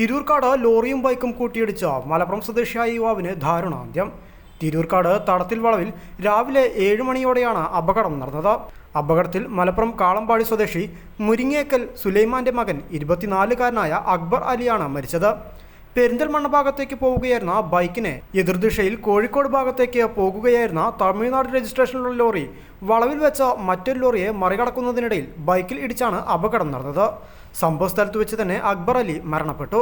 തിരൂർക്കാട് ലോറിയും ബൈക്കും കൂട്ടിയിടിച്ച മലപ്പുറം സ്വദേശിയായ യുവാവിന് ദാരുണാന്ത്യം. തിരൂർക്കാട് തടത്തിൽ വളവിൽ രാവിലെ ഏഴ് മണിയോടെയാണ് അപകടം നടന്നത്. അപകടത്തിൽ മലപ്പുറം കാളമ്പാടി സ്വദേശി മുരിങ്ങേക്കൽ സുലൈമാന്റെ മകൻ ഇരുപത്തിനാലുകാരനായ അക്ബർ അലിയാണ് മരിച്ചത്. പെരിന്തൽമണ്ണ ഭാഗത്തേക്ക് പോവുകയായിരുന്ന ബൈക്കിനെ എതിർദിശയിൽ കോഴിക്കോട് ഭാഗത്തേക്ക് പോകുകയായിരുന്ന തമിഴ്നാട് രജിസ്ട്രേഷനിലുള്ള ലോറി വളവിൽ വെച്ച മറ്റൊരു ലോറിയെ മറികടക്കുന്നതിനിടയിൽ ബൈക്കിൽ ഇടിച്ചാണ് അപകടം നടന്നത്. സംഭവസ്ഥലത്ത് വെച്ച് തന്നെ അക്ബർ അലി മരണപ്പെട്ടു.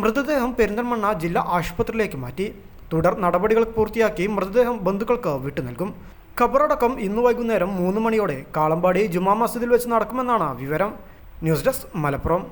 മൃതദേഹം പെരിന്തൽമണ്ണ ജില്ലാ ആശുപത്രിയിലേക്ക് മാറ്റി. തുടർ നടപടികൾ പൂർത്തിയാക്കി മൃതദേഹം ബന്ധുക്കൾക്ക് വിട്ടു നൽകും. ഖബറടക്കം ഇന്ന് വൈകുന്നേരം മൂന്ന് മണിയോടെ കാളമ്പാടി ജുമാ മസ്ജിദിൽ വെച്ച് നടക്കുമെന്നാണ് വിവരം. News desk Malappuram.